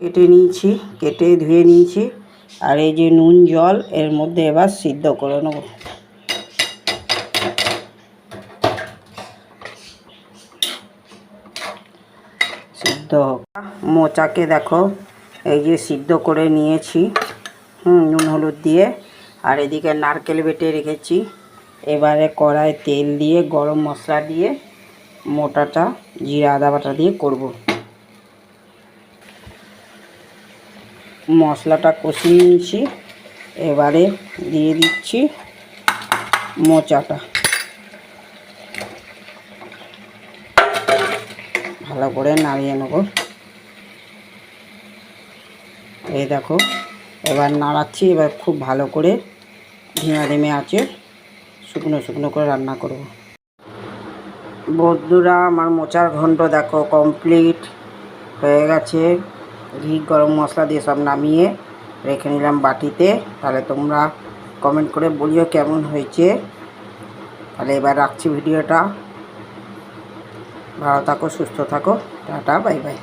কেটে নিয়েছি, কেটে ধুয়ে নিয়েছি। আর এই যে নুন, জল, এর মধ্যে এবার সিদ্ধ করে নেব। সিদ্ধ মোচাকে দেখো, এই যে সিদ্ধ করে নিয়েছি, হুম, নুন, হলুদ দিয়ে। আর এদিকে নারকেল বেটে রেখেছি। এবারে কড়ায় তেল দিয়ে, গরম মশলা দিয়ে, মোটাটা, জিরা, আদা বাটা দিয়ে করব। মশলাটা কষিয়ে নিয়েছি। এবারে দিয়ে দিচ্ছি মোচাটা। ভালো করে নাড়িয়ে নেব। এই দেখো, এবার নাড়াচ্ছি, এবার খুব ভালো করে ধিমে ধিমে আছে, শুকনো শুকনো করে রান্না করব। বন্ধুরা, আমার মোচার ঘন্ট দেখো কমপ্লিট হয়ে গেছে। ঘি, গরম মশলা দিয়ে সব নামিয়ে রেখে নিলাম বাটিতে। তাহলে তোমরা কমেন্ট করে বলিও কেমন হয়েছে। তাহলে এবার রাখছি ভিডিওটা। ভালো থাকো, সুস্থ থাকো। Tata bye bye